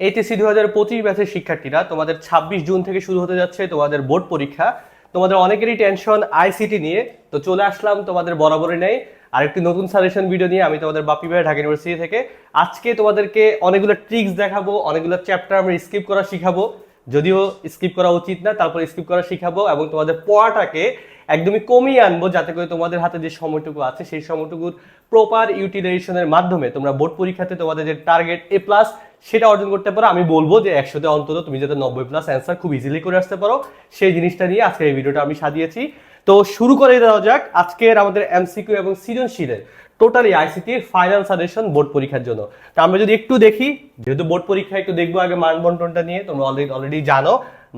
HSC দু হাজার পঁচিশ ব্যাচের শিক্ষার্থীরা তোমাদের ছাব্বিশ জুন থেকে শুরু হতে যাচ্ছে তোমাদের বোর্ড পরীক্ষা। তোমাদের অনেকেরই টেনশন আইসিটি নিয়ে। তো চলে আসলাম তোমাদের বরাবরই নেই। আরেকটি নতুন সাজেশন ভিডিও নিয়ে আমি তোমাদের বাপি ভাই ঢাকা ইউনিভার্সিটি থেকে। আজকে তোমাদেরকে অনেকগুলো ট্রিক্স দেখাবো, অনেকগুলো চ্যাপ্টার আমরা স্কিপ করা শিখাবো। যদিও স্কিপ করা উচিত না, তারপর স্কিপ করা শিখাবো এবং তোমাদের পড়াটাকে একদমই কমিয়ে আনব যাতে করে তোমাদের হাতে যে সময়টুকু আছে, সেই সময়টুকুর প্রপার ইউটিলাইজেশনের মাধ্যমে তোমরা বোর্ড পরীক্ষাতে তোমাদের যে টার্গেট এ প্লাস সেটা অর্জন করতে পারো। আমি বলব যে একশোতে অন্তত তুমি যাতে নব্বই প্লাস অ্যান্সার খুব ইজিলি করে আসতে পারো। সেই জিনিসটা নিয়ে আজকে এই ভিডিওটা আমি সাজিয়েছি। তো শুরু করে দেওয়া যাক আজকের আমাদের এমসিকিউ এবং সৃজনশীলের টোটালি আইসিটির ফাইনাল সাজেশন বোর্ড পরীক্ষার জন্য। তো আমরা যদি একটু দেখি, যেহেতু বোর্ড পরীক্ষা একটু দেখব আগে মান বন্টনটা নিয়ে, তোমরা অলরেডি অলরেডি জানো।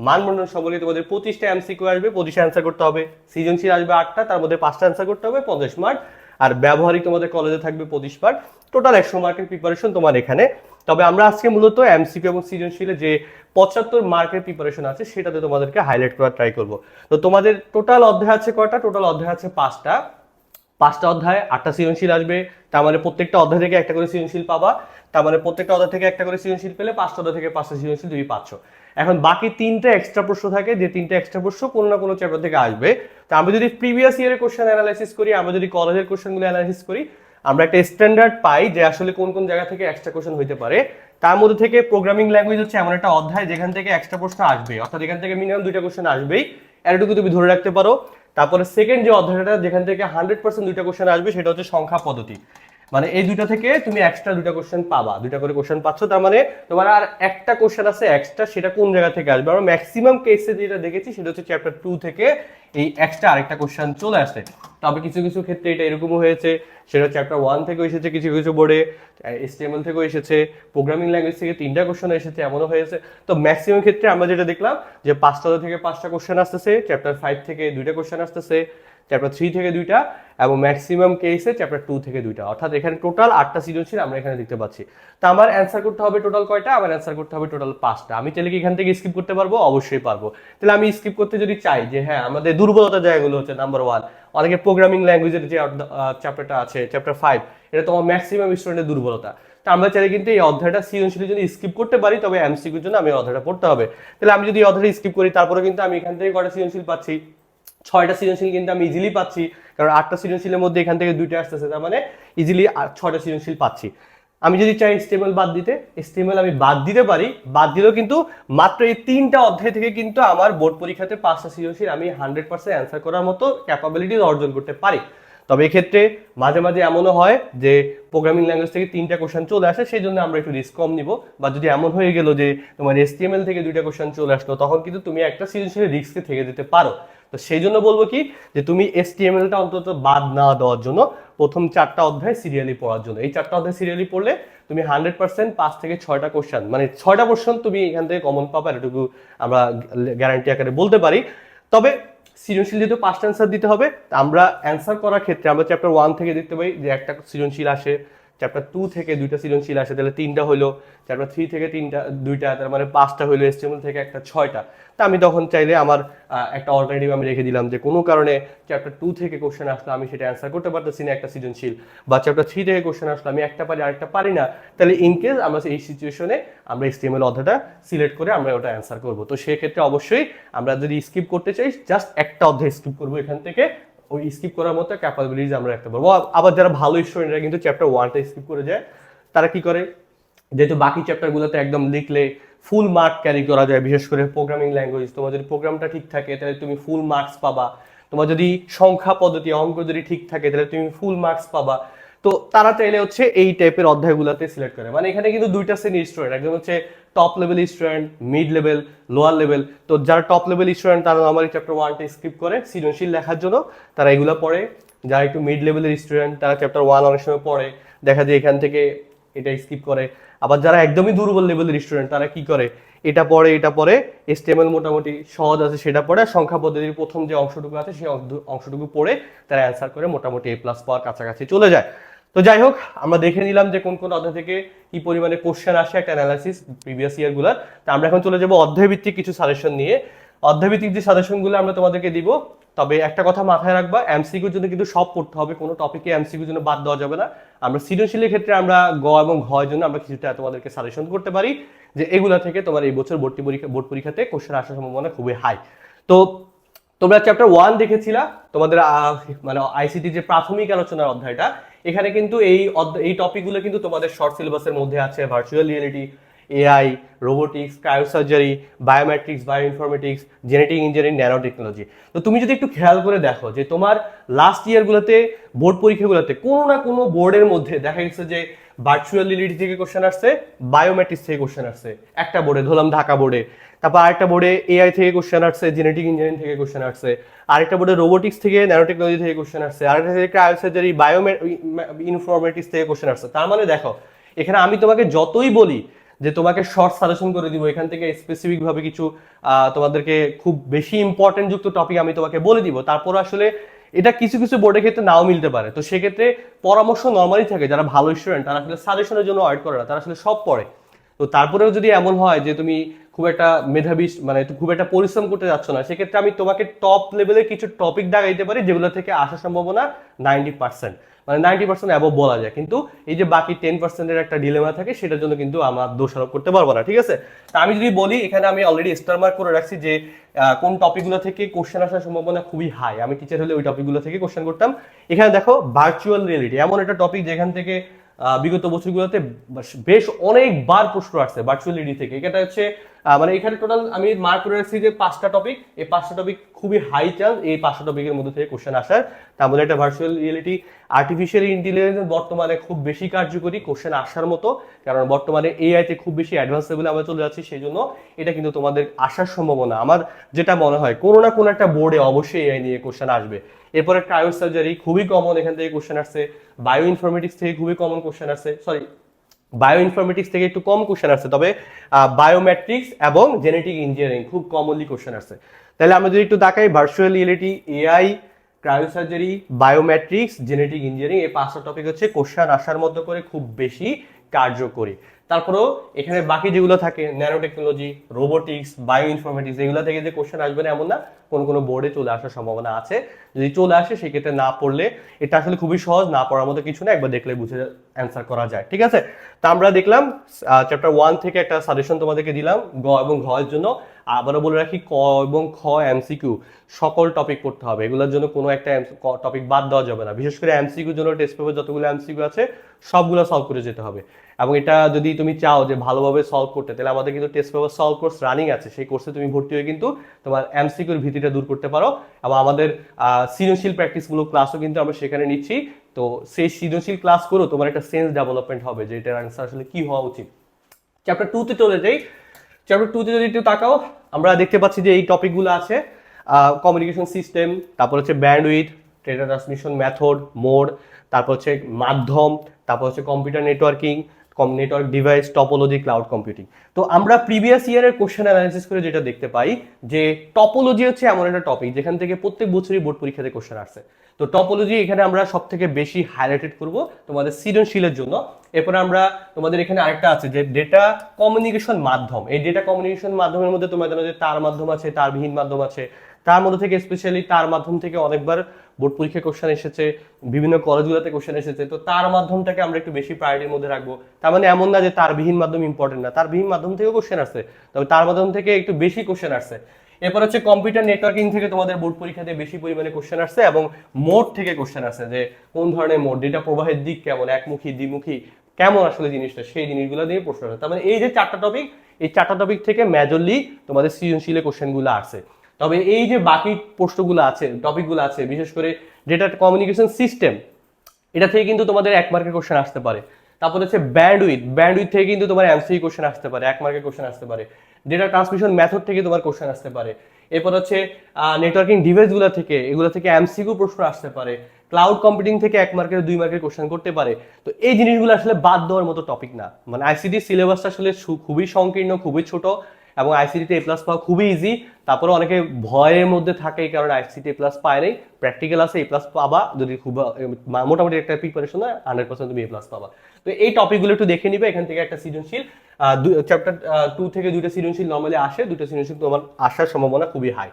মান বন্টন সম্পর্কে তোমাদের পঁচিশটা এমসিকিউ আসবে পঁচিশটা অ্যান্সার করতে হবে। সৃজনশীল আসবে আটটা, তার মধ্যে পাঁচটা অ্যান্সার করতে হবে, পঞ্চাশ মার্ক আর ব্যবহারিক তোমাদের কলেজে থাকবে পঁচিশ মার্ক টোটাল একশো মার্কের প্রিপারেশন তোমার এখানে। তবে আমরা আজকে মূলত এমসিকিউ এবং সৃজনশীলে যে পঁচাত্তর মার্কের প্রিপারেশন আছে, সেটাতে তোমাদেরকে হাইলাইট করার ট্রাই করব। তো তোমাদের টোটাল অধ্যায় আছে কয়টা? টোটাল অধ্যায় আছে পাঁচটা। পাঁচটা অধ্যায়, আটটা সৃজনশীল আসবে। তার মানে প্রত্যেকটা অধ্যায় থেকে একটা করে সৃজনশীল পাবা। তার মানে প্রত্যেকটা অধ্যায় থেকে একটা করে সৃজনশীল পেলে পাঁচটা অধ্যায় থেকে পাঁচটা সৃজনশীল তুমি পাচ্ছ। এখন বাকি তিনটা এক্সট্রা প্রশ্ন থাকে, যে তিনটা এক্সট্রা প্রশ্ন কোনো না কোনো চ্যাপ্টার থেকে আসবে। তা আমি যদি প্রিভিয়াস ইয়ারের কোশ্চেন অ্যানালাইসিস করি আমরা যদি কলেজের কোশ্চেনগুলো অ্যানালাইসিস করি আমরা একটা স্ট্যান্ডার্ড পাই যে আসলে কোন কোন জায়গা থেকে এক্সট্রা কোশ্চেন হইতে পারে। তার মধ্যে থেকে প্রোগ্রামিং ল্যাঙ্গুয়েজ হচ্ছে এমন একটা অধ্যায় যেখান থেকে এক্সট্রা প্রশ্ন আসবে অর্থাৎ এখান থেকে মিনিমাম দুইটা কোশ্চেন আসবেই। এতটুকু তুমি ধরে রাখতে পারো। তারপরে সেকেন্ড যে অধ্যায়টা, যেখান থেকে হান্ড্রেড পার্সেন্ট দুইটা কোশ্চেন আসবে, সেটা হচ্ছে সংখ্যা পদ্ধতি। মানে এই দুইটা থেকে তুমি এক্সট্রা দুইটা কোশ্চেন পাবা। দুইটা করে কোশ্চেন পাচ্ছ, তার মানে তোমার আর একটা কোশ্চেন আছে এক্সট্রা সেটা কোন জায়গা থেকে আসবে? আমরা ম্যাক্সিমাম কেসে যেটা দেখেছি, সেটা হচ্ছে চ্যাপ্টার টু থেকে এই এক্সট্রা আরেকটা কোশ্চেন চলে আসে। তবে কিছু কিছু ক্ষেত্রে এটা এরকমও হয়েছে, সেটা চ্যাপ্টার ওয়ান থেকেও এসেছে কিছু কিছু বোর্ডে এসটিএমএল থেকেও এসেছে প্রোগ্রামিং ল্যাঙ্গুয়েজ থেকে তিনটা কোশ্চেন এসেছে, এমনও হয়েছে। তো ম্যাক্সিমাম ক্ষেত্রে আমরা যেটা দেখলাম, যে পাঁচটা থেকে পাঁচটা কোশ্চেন আসতেছে চ্যাপ্টার ফাইভ থেকে দুইটা কোশ্চেন আসতেছে চ্যাপ্টার থ্রি থেকে দুইটা এবং ম্যাক্সিমাম কেসে চ্যাপ্টার টু থেকে দুইটা। অর্থাৎ এখানে টোটাল আটটা সৃজনশীল আমরা এখানে দেখতে পাচ্ছি। তো আমার অ্যান্সার করতে হবে টোটাল কয়টা? আমার অ্যান্সার করতে হবে টোটাল পাঁচটা। আমি চাইলে কি এখান থেকে স্কিপ করতে পারব? অবশ্যই পারব। তাহলে আমি স্কিপ করতে যদি চাই যে হ্যাঁ আমাদের দুর্বলতা জায়গাগুলো হচ্ছে নাম্বার ওয়ান অনেকে প্রোগ্রামিং ল্যাঙ্গুয়েজের যে চ্যাপ্টারটা আছে চ্যাপ্টার ফাইভ এটা তোমার ম্যাক্সিমাম স্টুডেন্টের দুর্বলতা। তা আমরা চাইলে কিন্তু এই অধ্যায়টা সৃজনশীলের জন্য স্কিপ করতে পারি, তবে এমসিকিউর জন্য আমি অধ্যায়টা পড়তে হবে। তাহলে আমি যদি অধ্যায়টা স্কিপ করি তারপরে কিন্তু আমি এখান থেকে কটা সৃজনশীল পাচ্ছি? ছয়টা সৃজনশীল কিন্তু আমি ইজিলি পাচ্ছি, কারণ আটটা সৃজনশীলের মধ্যে এখান থেকে দুইটা আসতেছে, তার মানে ইজিলি ছয়টা সৃজনশীল পাচ্ছি। আমি যদি চাই স্টেমেল বাদ দিতে স্টেমেল আমি বাদ দিতে পারি, বাদ দিলেও কিন্তু মাত্র এই তিনটা অধ্যায় থেকে কিন্তু আমার বোর্ড পরীক্ষাতে পাঁচটা সৃজনশীল আমি হান্ড্রেড পার্সেন্ট অ্যান্সার করার মতো ক্যাপাবিলিটি অর্জন করতে পারি। তবে এক্ষেত্রে মাঝে মাঝে এমনও হয় যে প্রোগ্রামিং ল্যাঙ্গুয়েজ থেকে তিনটা কোশ্চেন চলে আসে সেই জন্য আমরা একটু রিস্ক কম নিব। বা যদি এমন হয়ে গেল যে তোমার এসটিএমএল থেকে দুইটা কোশ্চেন চলে আসলো, তখন কিন্তু তুমি একটা সৃজনশীলের রিস্কে থেকে যেতে পারো। তো সেই জন্য বলব কি যে তুমি এসটিএমএলটা অন্তত বাদ না দেওয়ার জন্য প্রথম চারটা অধ্যায় সিরিয়ালি পড়ার জন্য। এই চারটা অধ্যায় সিরিয়ালি পড়লে তুমি হান্ড্রেড পার্সেন্ট পাঁচ থেকে ছয়টা কোশ্চেন মানে ছয়টা কোশ্চেন তুমি এখান থেকে কমন পাবে এটুকু আমরা গ্যারান্টি আকারে বলতে পারি। তবে সৃজনশীল যেহেতু পাঁচটা অ্যান্সার দিতে হবে আমরা অ্যান্সার করার ক্ষেত্রে আমরা চ্যাপ্টার ওয়ান থেকে দেখতে পাই যে একটা সৃজনশীল আসে চ্যাপ্টার টু থেকে দুইটা সৃজনশীল আসে, তাহলে তিনটা হলো চ্যাপ্টার থ্রি থেকে তিনটা, দুইটা, তার মানে পাঁচটা হলো এস্টিমেল থেকে একটা ছয়টা। তা আমি তখন চাইলে আমার একটা অল্টারনেটিভ আমি রেখে দিলাম যে কোনো কারণে চ্যাপ্টার টু থেকে কোশ্চেন আসলে আমি সেটা অ্যান্সার করতে পারতেছি না একটা সৃজনশীল। বা চ্যাপ্টার থ্রি থেকে কোশ্চেন আসলে আমি একটা পারি, আরেকটা পারি না, তাহলে ইন কেস আমরা এই সিচুয়েশনে আমরা এস্টিমেল অধ্যায়টা সিলেক্ট করে আমরা ওটা অ্যান্সার করব। তো সেক্ষেত্রে অবশ্যই আমরা যদি স্কিপ করতে চাই জাস্ট একটা অধ্যায় স্কিপ করব এখান থেকে ওই স্কিপ করার মতো ক্যাপাবিলিটিস আমরা রাখতে পারব। আবার যারা ভালো স্টুডেন্টরা কিন্তু চ্যাপ্টার ওয়ানটা স্কিপ করে যায়। তারা কি করে? যেহেতু বাকি চ্যাপ্টারগুলোতে একদম লিখলে ফুল মার্ক ক্যারি করা যায়, বিশেষ করে প্রোগ্রামিং ল্যাঙ্গুয়েজ তোমার যদি প্রোগ্রামটা ঠিক থাকে, তাহলে তুমি ফুল মার্কস পাবা। তোমার যদি সংখ্যা পদ্ধতি, অঙ্ক যদি ঠিক থাকে, তাহলে তুমি ফুল মার্কস পাবা। তো তারা চাইলে হচ্ছে এই টাইপের অধ্যায়গুলোতে সিলেক্ট করে। মানে এখানে কিন্তু দুইটা শ্রেণির স্টুডেন্ট একজন হচ্ছে top level student mid level lower level তো যারা টপ লেভেল স্টুডেন্ট তারা আমার চ্যাপ্টার ওয়ানটা স্কিপ করে সৃজনশীল লেখার জন্য তারা এগুলো পড়ে। যারা একটু মিড লেভেলের স্টুডেন্ট তারা চ্যাপ্টার ওয়ান অনেক সময় পড়ে। দেখা যায় এখান থেকে এটা স্কিপ করে। আবার যারা একদমই দুর্বল লেভেলের স্টুডেন্ট তারা কি করে? এটা পড়ে এটা পড়ে। এসটিএমএল মোটামুটি সহজ আছে, সেটা পড়ে। সংখ্যা পদ্ধতির প্রথম যে অংশটুকু আছে, সেই অংশটুকু পড়ে তারা অ্যান্সার করে মোটামুটি এ প্লাস পাওয়ার কাছাকাছি চলে যায়। তো যাই হোক, আমরা দেখে নিলাম যে কোন কোন অধ্যায় থেকে কি পরিমাণে কোশ্চেন আসে একটা অ্যানালাইসিস প্রিভিয়াস ইয়ারগুলোর তা আমরা এখন চলে যাব অধ্যায় ভিত্তিক কিছু সাজেশন নিয়ে। অধ্যায়ভিত্তিক যে সাজেশনগুলো আমরা তোমাদেরকে দিব, তবে একটা কথা মাথায় রাখবা এমসিকিউর জন্য কিন্তু সব পড়তে হবে, কোনো টপিকে এমসিকিউর জন্য বাদ দেওয়া যাবে না। আমরা সৃজনশীলের ক্ষেত্রে আমরা গ এবং ঘ এর জন্য আমরা কিছুটা তোমাদেরকে সাজেশন করতে পারি, যে এগুলা থেকে তোমার এই বছর ভর্তি পরীক্ষা, বোর্ড পরীক্ষাতে কোশ্চেন আসার সম্ভাবনা খুবই হাই তো তোমরা চ্যাপ্টার ওয়ান দেখেছিলা, তোমাদের মানে আইসিটি যে প্রাথমিক আলোচনার অধ্যায়টা এখানে কিন্তু এই এই টপিকগুলো কিন্তু তোমাদের শর্ট সিলেবাসের মধ্যে আছে virtual reality AI robotics cryosurgery biometrics bio informatics genetic engineering nano technology তো তুমি যদি একটু খেয়াল করে দেখো যে তোমার লাস্ট ইয়ারগুলোতে বোর্ড পরীক্ষাগুলোতে কোনো না কোনো বোর্ডের মধ্যে দেখা গেছে যে ভার্চুয়াল রিয়েলিটি থেকে কোশ্চেন আসছে বায়োমেট্রিক্স থেকে কোশ্চেন আসছে। একটা বোর্ডে ধরলাম ঢাকা বোর্ডে তারপর আরেকটা বোর্ডে এআই থেকে কোশ্চেন আসছে জেনেটিক ইঞ্জিনিয়ারিং থেকে কোশ্চেন আসছে। আরেকটা বোর্ডে রোবোটিক্স থেকে ন্যানো টেকনোলজি থেকে কোশ্চেন আসছে। আরেকটা থেকে ক্রায়োসার্জারি বায়োমে ইনফরমেটিক্স থেকে কোশ্চেন আসছে। তার মানে দেখো, এখানে আমি তোমাকে যতই বলি যে তোমাকে শর্ট সাজেশন করে দিব, এখান থেকে স্পেসিফিক ভাবে কিছু তোমাদেরকে খুব বেশি ইম্পর্টেন্ট যুক্ত টপিক আমি তোমাকে বলে দিব। তারপর আসলে এটা কিছু কিছু বোর্ডের ক্ষেত্রে নাও মিলতে পারে। তো সেক্ষেত্রে পরামর্শ নর্মালি থাকে যারা ভালো স্টুডেন্ট তারা আসলে সাজেশনের জন্য অয়েড করে না, তারা আসলে সব পড়ে। তো তারপরেও যদি এমন হয় যে তুমি খুব একটা মেধাবী মানে খুব একটা পরিশ্রম করতে যাচ্ছ না, সেক্ষেত্রে আমি তোমাকে টপ লেভেলের কিছু টপিক দেখাইতে পারি যেগুলো থেকে আসার সম্ভাবনা নাইনটি পার্সেন্ট মানে নাইনটি পার্সেন্ট অ্যাবভ বলা যায়। কিন্তু এই যে বাকি টেন পার্সেন্টের একটা ডিলেমা থাকে, সেটার জন্য কিন্তু আমরা দোষারোপ করতে পারব না, ঠিক আছে? তা আমি যদি বলি, এখানে আমি অলরেডি স্টার মার্ক করে রাখছি যে কোন টপিকগুলো থেকে কোশ্চেন আসার সম্ভাবনা খুবই হাই আমি টিচার হলে ওই টপিকগুলো থেকে কোশ্চেন করতাম। এখানে দেখো ভার্চুয়াল রিয়েলিটি এমন একটা টপিক যেখান থেকে বিগত বছরগুলোতে বেশ অনেকবার প্রশ্ন আসছে ভার্চুয়াল রিডি থেকে। এটা হচ্ছে মানে এখানে টোটাল আমি মার্ক করে রাখছি যে পাঁচটা টপিক এই পাঁচটা টপিক খুবই হাই চান্স এই পাঁচটা টপিকের মধ্যে থেকে কোশ্চেন আসার। তার মধ্যে একটা ভার্চুয়াল রিয়েলিটি আর্টিফিশিয়াল ইন্টেলিজেন্স বর্তমানে খুব বেশি কার্যকরী কোশ্চেন আসার মতো। কারণ বর্তমানে এআই তে খুব বেশি অ্যাডভান্স লেভেলে আমরা চলে যাচ্ছি সেই জন্য এটা কিন্তু তোমাদের আসার সম্ভাবনা। আমার যেটা মনে হয়, কোনো না কোনো একটা বোর্ডে অবশ্যই এআই নিয়ে কোশ্চেন আসবে। এরপরে ক্রায়োসার্জারি খুবই কমন এখান থেকে কোশ্চেন আসছে। বায়ো ইনফরমেটিক্স থেকে খুবই কমন কোশ্চেন আসছে। সরি বায়ো ইনফরমেটিক্স থেকে একটু কম কোশ্চেন আসছে, তবে বায়োমেট্রিক্স এবং জেনেটিক ইঞ্জিনিয়ারিং খুব কমনলি কোশ্চেন আসছে। তাহলে আমরা যদি একটু দেখাই virtual reality AI cryosurgery biometrics genetic engineering এই পাঁচটা টপিক হচ্ছে কোশ্চেন আসার মতো করে খুব বেশি কার্যকরী। তারপরেও এখানে বাকি যেগুলো থাকে, nano technology, robotics bio informatics এগুলো থেকে যে কোশ্চেন আসবে না এমন না, কোন কোনো বোর্ডে চলে আসার সম্ভাবনা আছে। যদি চলে আসে, সেক্ষেত্রে না পড়লে এটা আসলে খুবই সহজ, না পড়ার মতো কিছু না, একবার দেখলে বুঝে অ্যান্সার করা যায়, ঠিক আছে? তা আমরা দেখলাম চ্যাপ্টার ওয়ান থেকে একটা সাজেশন তোমাদেরকে দিলাম, গ এবং ঘ এর জন্য। আবারও বলে রাখি, ক এবং খ এমসিকিউ সকল টপিক পড়তে হবে। এগুলোর জন্য কোনো একটা টপিক বাদ দেওয়া যাবে না। বিশেষ করে এমসিকিউর জন্য টেস্ট পেপার যতগুলো এমসিকিউ আছে, সবগুলো সলভ করে যেতে হবে। এবং এটা যদি তুমি চাও যে ভালোভাবে সলভ করতে, তাহলে আমাদের কিন্তু test paper solve course running আছে। সেই কোর্সে তুমি ভর্তি হয়ে কিন্তু তোমার এমসিকিউর ভীতিটা দূর করতে পারো। এবং আমাদের সৃজনশীল প্র্যাকটিসগুলো ক্লাসও কিন্তু আমরা সেখানে নিচ্ছি। তো সেই সৃজনশীল ক্লাস করেও তোমার একটা সেন্স ডেভেলপমেন্ট হবে যে এটার আনসার আসলে কি হওয়া উচিত। চ্যাপ্টার টুতে চলে যাই। চ্যাপ্টার টুতে যদি একটু তাকাও, আমরা দেখতে পাচ্ছি যে এই টপিকগুলো আছে কমিউনিকেশন সিস্টেম তারপর হচ্ছে bandwidth trader transmission method mode তারপর হচ্ছে মাধ্যম, তারপর হচ্ছে computer networking network device topology cloud computing তো আমরা প্রিভিয়াস ইয়ারের কোশ্চেন অ্যানালিসিস করে যেটা দেখতে পাই যে টপোলজি হচ্ছে এমন একটা টপিক যেখান থেকে প্রত্যেক বছরই বোর্ড পরীক্ষাতে কোশ্চেন আসছে তো টপোলজি এখানে আমরা সব থেকে বেশি হাইলাইটেড করব তোমাদের সৃজনশীলের জন্য। এরপরে আমরা তোমাদের এখানে আরেকটা আছে যে ডেটা কমিউনিকেশন মাধ্যম। এই ডেটা কমিউনিকেশন মাধ্যমের মধ্যে তোমরা জানো যে তার মাধ্যম আছে তারবিহীন মাধ্যম আছে তার মধ্যে থেকে স্পেশালি তার মাধ্যম থেকে অনেকবার বোর্ড পরীক্ষা কোশ্চেন এসেছে, বিভিন্ন কলেজগুলোতে কোশ্চেন এসেছে। তো তার মাধ্যমটাকে আমরা একটু বেশি প্রায়োরিটির মধ্যে রাখব। তার মানে এমন না যে তার বিহীন মাধ্যম ইম্পর্টেন্ট না, তার বিহীন মাধ্যম থেকেও কোশ্চেন আসছে তবে তার মাধ্যম থেকে একটু বেশি কোশ্চেন আসছে এরপর হচ্ছে কম্পিউটার নেটওয়ার্কিং থেকে তোমাদের বোর্ড পরীক্ষাতে বেশি পরিমাণে কোশ্চেন আসছে এবং মোড থেকে কোশ্চেন আসছে যে কোন ধরনের মোড ডেটা প্রবাহের দিক কেমন, একমুখী, দ্বিমুখী, কেমন আসলে জিনিসটা, সেই জিনিসগুলো নিয়ে প্রশ্ন আসে। তার মানে এই যে চারটা টপিক এই চারটা টপিক থেকে মেজরলি তোমাদের সৃজনশীলের কোশ্চেনগুলো আসছে তবে এই যে বাকি প্রশ্নগুলো আছে টপিকগুলো আছে, বিশেষ করে ডেটা কমিউনিকেশন সিস্টেম এটা থেকে কিন্তু তোমাদের এক মার্কের কোশ্চেন আসতে পারে। তারপর হচ্ছে ব্যান্ডউইথ ব্যান্ডউইথ থেকে কিন্তু তোমার এমসি কোশ্চেন আসতে পারে, এক মার্কের কোশ্চেন আসতে পারে। ডেটা ট্রান্সমিশন মেথড থেকে তোমার কোশ্চেন আসতে পারে। এরপর হচ্ছে নেটওয়ার্কিং ডিভাইসগুলো থেকে, এগুলো থেকে এমসিকিউ প্রশ্ন আসতে পারে। ক্লাউড কম্পিউটিং থেকে এক মার্কের দুই মার্কের কোশ্চেন করতে পারে। তো এই জিনিসগুলো আসলে বাদ দেওয়ার মতো টপিক না। মানে আইসিডি সিলেবাসটা আসলে খুবই সংকীর্ণ, খুবই ছোট। এবং আইসিটিতে এ প্লাস পাওয়া খুবই ইজি তারপরে অনেকে ভয়ের মধ্যে থাকে এই কারণে আইসিটি এ প্লাস পায় নাই। প্র্যাকটিক্যাল আছে এ প্লাস পাবা। যদি খুব মোটামুটি একটা প্রিপারেশন হয় হান্ড্রেড পার্সেন্ট তুমি এ প্লাস পাবা। তো এই টপিকগুলো একটু দেখে নিবে, এখান থেকে একটা সৃজনশীল। চ্যাপ্টার টু থেকে দুইটা সৃজনশীল নর্মালি আসে দুটো সৃজনশীল তোমার আসার সম্ভাবনা খুবই হাই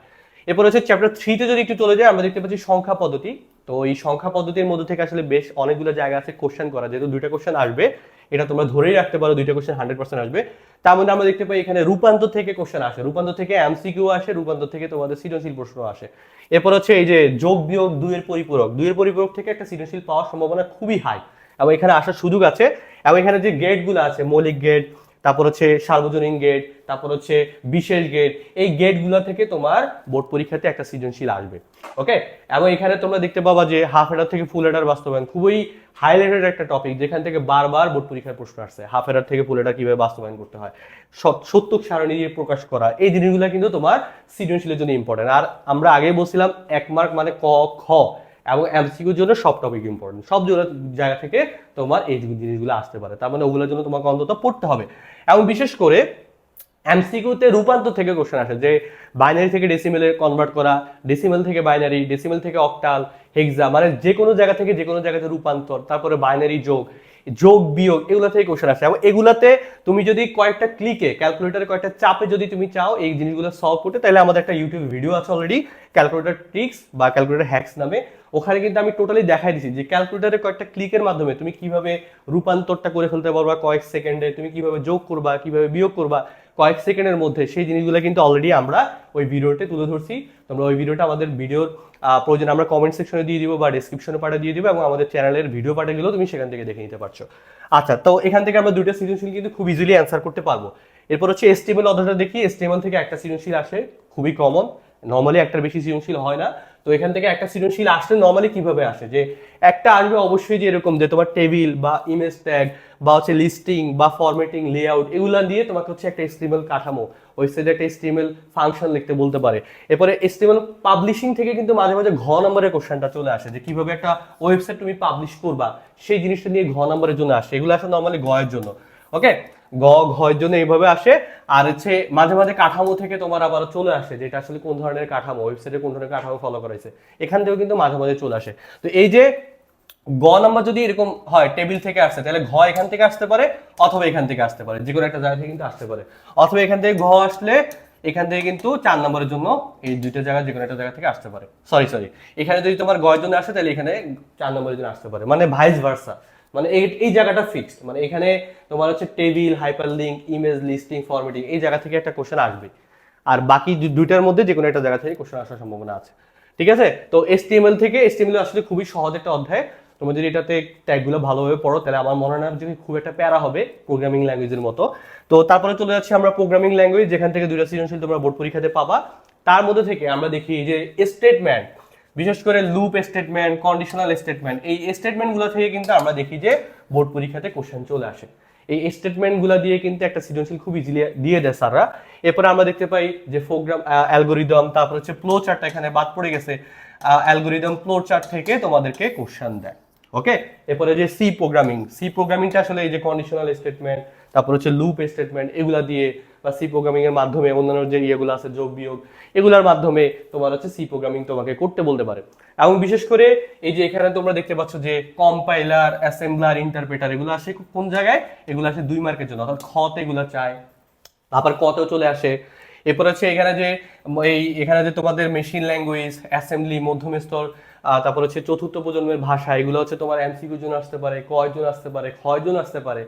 এরপর হচ্ছে চ্যাপ্টার থ্রিতে যদি একটু চলে যায় আমরা দেখতে পাচ্ছি সংখ্যা পদ্ধতি। তো এই সংখ্যা পদ্ধতির মধ্যে থেকে আসলে বেশ অনেকগুলো জায়গা আছে কোশ্চেন করা যেহেতু দুইটা কোশ্চেন আসবে এটা তোমরা ধরেই রাখতে পারো, দুইটা কোশ্চেন হান্ড্রেড পার্সেন্ট আসবে। তার মধ্যে আমরা দেখতে পাই এখানে রূপান্তর থেকে কোশ্চেন আসে। রূপান্তর থেকে এমসিকিউ আসে, রূপান্তর থেকে তোমাদের সৃজনশীল প্রশ্ন আসে। এরপর হচ্ছে এই যে যোগ বিয়োগ দুইয়ের পরিপূরক। দুইয়ের পরিপূরক থেকে একটা সৃজনশীল পাওয়ার সম্ভাবনা খুবই হাই এবং এখানে আসার সুযোগ আছে। এবং এখানে যে গেটগুলো আছে, মৌলিক গেট তারপর হচ্ছে সার্বজনীন গেট তারপর হচ্ছে বিশেষ গেট এই গেটগুলো থেকে তোমার বোর্ড পরীক্ষাতে একটা সৃজনশীল আসবে। ওকে এবং এখানে তোমরা দেখতে পাবা যে হাফ এডার থেকে ফুল এডার বাস্তবায়ন খুবই হাইলাইটেড একটা টপিক যেখান থেকে বারবার বোর্ড পরীক্ষার প্রশ্ন আসছে। হাফ এডার থেকে ফুল এডার কীভাবে বাস্তবায়ন করতে হয়? সত- সত্যক সারণী দিয়ে প্রকাশ করা, এই জিনিসগুলো কিন্তু তোমার সৃজনশীলের জন্য ইম্পর্টেন্ট আর আমরা আগে বলছিলাম, এক মার্ক মানে ক, খ। এবং এমসিকিউর জন্য সব টপিক ইম্পর্টেন্ট সব জায়গা থেকে তোমার এই জিনিসগুলো আসতে পারে। তার মানে ওগুলোর জন্য তোমাকে অন্তত পড়তে হবে। এবং বিশেষ করে এমসিকিউতে রূপান্তর থেকে কোশ্চেন আসে যে বাইনারি থেকে ডেসিমেলে কনভার্ট করা ডেসিমেল থেকে বাইনারি ডেসিমেল থেকে অক্টাল হেক্সা মানে যে কোনো জায়গা থেকে যে কোনো জায়গাতে রূপান্তর, তারপরে বাইনারি যোগ যোগ বিয়োগ, এগুলো থেকে কোশ্চেন আসে। এবং এগুলাতে তুমি যদি কয়েকটা ক্লিকে ক্যালকুলেটারে কয়েকটা চাপে যদি তুমি চাও এই জিনিসগুলো সলভ করতে, তাহলে আমাদের একটা ইউটিউব ভিডিও আছে অলরেডি ক্যালকুলেটার ট্রিক্স বা ক্যালকুলেটার হ্যাক্স নামে ওখানে কিন্তু আমি টোটালি দেখাই দিছি যে ক্যালকুলেটারে কয়েকটা ক্লিকের মাধ্যমে তুমি কীভাবে রূপান্তরটা করে ফেলতে পারবা কয়েক সেকেন্ডে তুমি কীভাবে যোগ করবা, কীভাবে বিয়োগ করবা, কয়েক সেকেন্ডের মধ্যে সেই জিনিসগুলো কিন্তু অলরেডি আমরা ওই ভিডিওতে তুলে ধরছি। তোমরা ওই ভিডিওটা আমাদের ভিডিওর প্রয়োজন আমরা কমেন্ট সেকশনে দিয়ে দিব বা ডিসক্রিপশনে পাঠিয়ে দিয়ে দিব এবং আমাদের চ্যানেলের ভিডিও পাঠিয়ে গেলেও তুমি সেখান থেকে দেখে নিতে পারছ। আচ্ছা তো এখান থেকে আমরা দুইটা সৃজনশীল কিন্তু খুব ইজিলি অ্যান্সার করতে পারব। এরপর হচ্ছে এস্টিমেল অর্ডারটা দেখি। এস্টিমেল থেকে একটা সৃজনশীল আসে, খুবই কমন নর্মালি একটার বেশি সৃজনশীল হয় না। তো এখান থেকে একটা সৃজনশীল আসলে নর্মালি কীভাবে আসে? যে একটা আসবে অবশ্যই যে এরকম যে তোমার টেবিল বা ইমেজ ট্যাগ বা হচ্ছে লিস্টিং বা ফরম্যাটিং লেআউট এগুলা দিয়ে তোমাকে হচ্ছে একটা এস্টিমেল কাঠামো ওয়েবসাইটে একটা এস্টিমেল ফাংশন লিখতে বলতে পারে। এরপরে এস্টিমেল পাবলিশিং থেকে কিন্তু মাঝে মাঝে ঘ নম্বরের কোশ্চেনটা চলে আসে, যে কীভাবে একটা ওয়েবসাইট তুমি পাবলিশ করবা, সেই জিনিসটা নিয়ে ঘ নম্বরের জন্য আসে। এগুলো আসে নর্মালি গয়ের জন্য। ওকে গ ঘয়ের জন্য এইভাবে আসে। আর হচ্ছে মাঝে মাঝে কাঠামো থেকে তোমার আবার চলে আসে, যেটা আসলে কোন ধরনের কাঠামো ওয়েবসাইটে কোন ধরনের কাঠামো ফলো করাইছে এখান থেকেও কিন্তু মাঝে মাঝে চলে আসে। তো এই যে গ নাম্বার যদি এরকম হয় টেবিল থেকে আসছে, তাহলে ঘ এখান থেকে আসতে পারে, অথবা এখান থেকে আসতে পারে যে কোনো একটা জায়গা থেকে কিন্তু আসতে পারে। অথবা এখান থেকে ঘ আসলে এখান থেকে কিন্তু চার নম্বরের জন্য এই দুইটা জায়গা যে কোনো একটা জায়গা থেকে আসতে পারে। সরি সরি এখানে যদি তোমার গয়ের জন্য আসে, তাহলে এখানে চার নম্বরের জন্য আসতে পারে মানে ভাইস ভার্সা মানে এই এই জায়গাটা ফিক্সড মানে এখানে তোমার হচ্ছে table hyperlink image listing formatting এই জায়গা থেকে একটা কোশ্চেন আসবে। আর বাকি দুইটার মধ্যে যে কোনো একটা জায়গা থেকে কোশ্চেন আসার সম্ভাবনা আছে। ঠিক আছে? তো এসটিএমএল থেকে এসটিএমএল আসলে খুবই সহজ একটা অধ্যায়। তোমরা যদি এটাতে ট্যাগগুলো ভালোভাবে পড়ো, তাহলে আমার মনে হয় যে খুব একটা প্যারা হবে প্রোগ্রামিং ল্যাঙ্গুয়েজের মতো। তো তারপরে চলে যাচ্ছি আমরা প্রোগ্রামিং ল্যাঙ্গুয়েজ যেখান থেকে দুইটা সৃজনশীল তোমরা বোর্ড পরীক্ষাতে পাবা। তার মধ্যে থেকে আমরা দেখি যে স্টেটমেন্ট বিশেষ করে লুপ স্টেটমেন্ট কন্ডিশনাল স্টেটমেন্ট এই স্টেটমেন্টগুলো থেকে কিন্তু আমরা দেখি যে বোর্ড পরীক্ষাতে কোশ্চেন চলে আসে। এই স্টেটমেন্টগুলো দিয়ে কিন্তু একটা সৃজনশীল খুব ইজিলি দিয়ে দেয় স্যাররা। এরপরে আমরা দেখতে পাই যে প্রোগ্রাম অ্যালগোরিদম তারপর হচ্ছে ফ্লো চার্টটা এখানে বাদ পড়ে গেছে। অ্যালগোরিদম ফ্লো চার্ট থেকে তোমাদেরকে কোশ্চেন দেয়। ওকে এরপরে যে সি প্রোগ্রামিং সি প্রোগ্রামিংটা আসলে এই যে কন্ডিশনাল স্টেটমেন্ট তারপর হচ্ছে লুপ স্টেটমেন্ট এগুলা দিয়ে বা সি প্রোগ্রামিং এর মাধ্যমে অন্যান্য যে ইয়েগুলো আছে, যোগ বিয়োগ, এগুলোর মাধ্যমে তোমার হচ্ছে সি প্রোগ্রামিং তোমাকে করতে বলতে পারে। এবং বিশেষ করে এই যে এখানে তোমরা দেখতে পাচ্ছ যে কম্পাইলার অ্যাসেম্বলার ইন্টারপ্রেটার এগুলো আসে কোন জায়গায়? এগুলো আসে দুই মার্কের জন্য, অর্থাৎ খতে এগুলো চায় আবার কতেও চলে আসে। এরপর হচ্ছে এখানে যে, এই এখানে যে তোমাদের মেশিন ল্যাঙ্গুয়েজ অ্যাসেম্বলি মধ্যম স্তর তারপর হচ্ছে চতুর্থ প্রজন্মের ভাষা, এগুলো হচ্ছে তোমার এমসিকিউ জন আসতে পারে কয়জন আসতে পারে ক্ষয়জন আসতে পারে।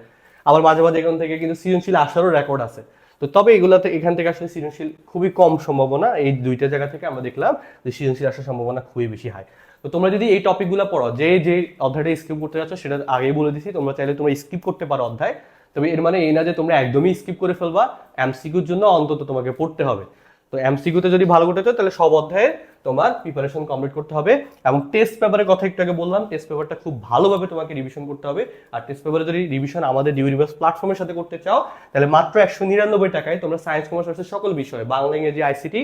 আবার মাঝে মাঝে এখান থেকে কিন্তু সৃজনশীল আসারও রেকর্ড আছে। তো তবে এগুলাতে এখান থেকে আসলে সৃজনশীল খুবই কম সম্ভাবনা। এই দুইটা জায়গা থেকে আমরা দেখলাম যে সৃজনশীল আসার সম্ভাবনা খুবই বেশি হয় তো তোমরা যদি এই টপিকগুলো পড়ো, যে যে অধ্যায়টা স্কিপ করতে যাচ্ছ সেটা আগেই বলে দিছি, তোমরা চাইলে তোমরা স্কিপ করতে পারো অধ্যায়। তবে এর মানে এই না যে তোমরা একদমই স্কিপ করে ফেলবা এমসিকিউর জন্য অন্তত তোমাকে পড়তে হবে। তো এমসিকিউতে যদি ভালো করতে চাও, তাহলে সব অধ্যায়ে তোমার প্রিপারেশন কমপ্লিট করতে হবে এবং টেস্ট পেপারের কথা একটু আগে বললাম টেস্ট পেপারটা খুব ভালোভাবে তোমাকে রিভিশন করতে হবে। আর টেস্ট পেপারে যদি রিভিশন আমাদের ডিউরিভার্স প্ল্যাটফর্মের সাথে করতে চাও, তাহলে মাত্র একশো নিরানব্বই টাকায় তোমরা সায়েন্স কমার্স আর্টসের সকল বিষয়ে, বাংলা, ইংরেজি আইসিটি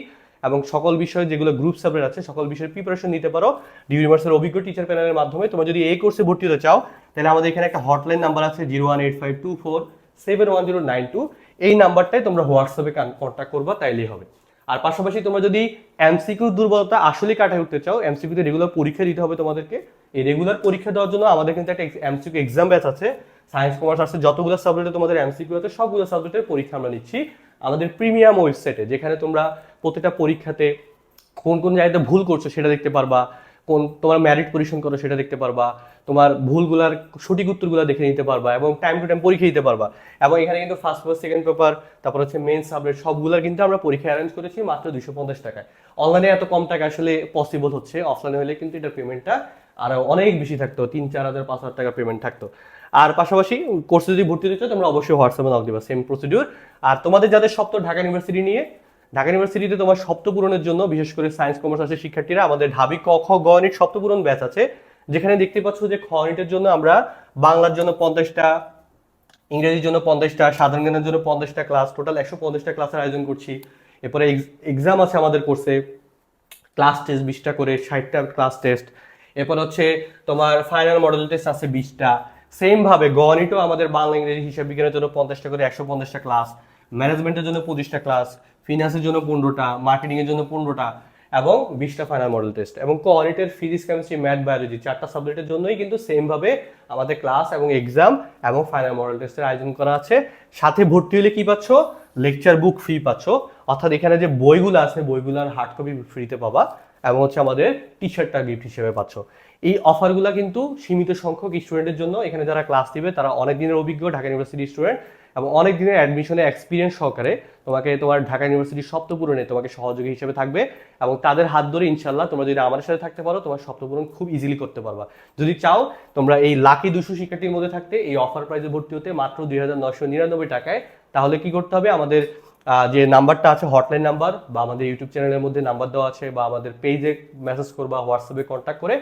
এবং সকল বিষয়ে যেগুলো গ্রুপ সাবজেক্ট আছে, সকল বিষয়ের প্রিপারেশন নিতে পারো। ডিউনিভার্সের অভিজ্ঞ টিচার প্যানেলের মাধ্যমে তোমরা যদি এই কোর্সে ভর্তি হতে চাও, তাহলে আমাদের এখানে একটা হটলাইন নাম্বার আছে zero one eight five two four seven one zero nine two এই নাম্বারটাই তোমরা হোয়াটসঅ্যাপে কন্ট্যাক্ট করবা, তাইলেই হবে। আর পাশাপাশি তোমরা যদি এমসিকিউ দুর্বলতা আসলে কাটায় উঠতে চাও এমসিকিউতে রেগুলার পরীক্ষা দিতে হবে তোমাদেরকে। এই রেগুলার পরীক্ষা দেওয়ার জন্য আমাদের কিন্তু একটা এমসিকিউ এক্সাম ব্যাচ আছে। সায়েন্স কমার্স আর্টসের যতগুলো সাবজেক্টে তোমাদের এমসিকিউ আছে, সবগুলো সাবজেক্টের পরীক্ষা আমরা নিচ্ছি। আমাদের প্রিমিয়াম ওয়েবসাইটে যেখানে তোমরা প্রতিটা পরীক্ষাতে কোন কোন জায়গাতে ভুল করছ সেটা দেখতে পারবা, কোন তোমার ম্যারিট পরিশন করো সেটা দেখতে পারবা। তোমার ভুলগুলার সঠিক উত্তরগুলো দেখে নিতে পারবা এবং টাইম টু টাইম পরীক্ষা দিতে পারবা। এবং এখানে কিন্তু ফার্স্ট পেপার সেকেন্ড পেপার তারপর হচ্ছে মেন সাবজেক্ট সবগুলোর কিন্তু আমরা পরীক্ষা অ্যারেঞ্জ করেছি মাত্র দুশো পঞ্চাশ টাকায়। অনলাইনে এত কম টাকা আসলে পসিবল হচ্ছে অফলাইনে হলে কিন্তু এটার পেমেন্টটা আরও অনেক বেশি থাকতো, তিন, চার হাজার, পাঁচ হাজার টাকা পেমেন্ট থাকতো। আর পাশাপাশি কোর্সে যদি ভর্তি হতে চাও, তোমরা অবশ্যই হোয়াটসঅ্যাপে নাম দিবা সেম প্রসিডিউর আর তোমাদের যাদের সপ্ত ঢাকা ইউনিভার্সিটি নিয়ে, ঢাকা ইউনিভার্সিটিতে তোমার সপ্ত পূরণের জন্য বিশেষ করে সায়েন্স কমার্স আছে শিক্ষার্থীরা, আমাদের ঢাবি ক, খ, গ নিট সপ্ত পূরণ ব্যাচ আছে। যেখানে দেখতে পাচ্ছ যে খ নিটের জন্য আমরা বাংলার জন্য পঞ্চাশটা, ইংরেজির জন্য পঞ্চাশটা, সাধারণ জ্ঞানের জন্য পঞ্চাশটা ক্লাস টোটাল একশো পঞ্চাশটা ক্লাসের আয়োজন করছি। এরপরে এক্সাম আছে আমাদের কোর্সে ক্লাস টেস্ট বিশটা করে, ষাটটা ক্লাস টেস্ট এরপর হচ্ছে তোমার ফাইনাল মডেল টেস্ট আছে বিশটা। সেম ভাবে গণিতও আমাদের বাংলা, ইংরেজি, হিসাব বিজ্ঞানের জন্য পঞ্চাশটা করে, একশো পঞ্চাশটা ক্লাস ম্যানেজমেন্টের জন্য পঁচিশটা ক্লাস ফিনান্সের জন্য পনেরোটা মার্কেটিংয়ের জন্য পনেরোটা। এবং বিশটা ফাইনাল মডেল টেস্ট এবং কোয়ালিটির ফিজিক্স কেমিস্ট্রি ম্যাথ বায়োলজি চারটা সাবজেক্টের জন্যই কিন্তু সেমভাবে আমাদের ক্লাস এবং এক্সাম এবং ফাইনাল মডেল টেস্টের আয়োজন করা আছে। সাথে ভর্তি হলে কি পাচ্ছ? লেকচার বুক ফ্রি পাচ্ছ। অর্থাৎ এখানে যে বইগুলো আছে, বইগুলোর হার্ড কপি ফ্রিতে পাবা এবং হচ্ছে আমাদের টি শার্টটা গিফট হিসেবে পাচ্ছ। এই অফারগুলো কিন্তু সীমিত সংখ্যক স্টুডেন্টের জন্য এখানে যারা ক্লাস দিবে, তারা অনেক দিনের অভিজ্ঞ ঢাকা ইউনিভার্সিটি স্টুডেন্ট এবং অনেক দিনের অ্যাডমিশনে এক্সপিরিয়েন্স সহকারে তোমাকে তোমার ঢাকা ইউনিভার্সিটির সপ্তপূরণে তোমাকে সহযোগী হিসেবে থাকবে এবং তাদের হাত ধরে ইনশাল্লাহ তোমরা যদি আমাদের সাথে থাকতে পারো, তোমার সপ্তপূরণ খুব ইজিলি করতে পারবা। যদি চাও, তোমরা এই লাকি দুশো শিক্ষার্থীর মধ্যে থাকতে, এই অফার প্রাইজে ভর্তি হতে মাত্র দুই হাজার নশো নিরানব্বই টাকায়, তাহলে কি করতে হবে? আমাদের যে নাম্বারটা আছে হটলাইন নাম্বার বা আমাদের ইউটিউব চ্যানেলের মধ্যে নাম্বার দেওয়া আছে বা আমাদের পেজে মেসেজ করবা হোয়াটসঅ্যাপে কন্ট্যাক্ট করে,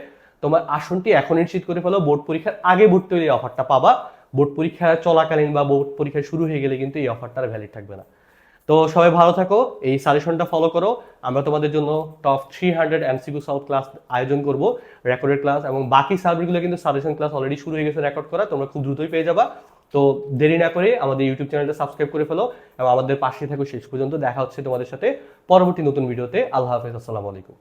তোমার আসনটি এখন নিশ্চিত করে ফেলো বোর্ড পরীক্ষার আগে ভর্তি হলে অফারটা পাবা। বোর্ড পরীক্ষা চলাকালীন বা বোর্ড পরীক্ষা শুরু হয়ে গেলে কিন্তু এই অফারটার ভ্যালিড থাকবে না। তো সবাই ভালো থাকো, এই সাজেশনটা ফলো করো। আমরা তোমাদের জন্য top three hundred MCQ south class আয়োজন করব রেকর্ডেড ক্লাস এবং বাকি সাবজেক্টগুলো কিন্তু সাজেশন ক্লাস অলরেডি শুরু হয়ে গেছে রেকর্ড করা, তোমরা খুব দ্রুতই পেয়ে যাবা। তো দেরি না করে আমাদের ইউটিউব চ্যানেলটা সাবস্ক্রাইব করে ফেলো এবং আমাদের পাশে থাকো শেষ পর্যন্ত। দেখা হচ্ছে তোমাদের সাথে পরবর্তী নতুন ভিডিওতে আল্লাহ হাফেজ, আসসালামু আলাইকুম।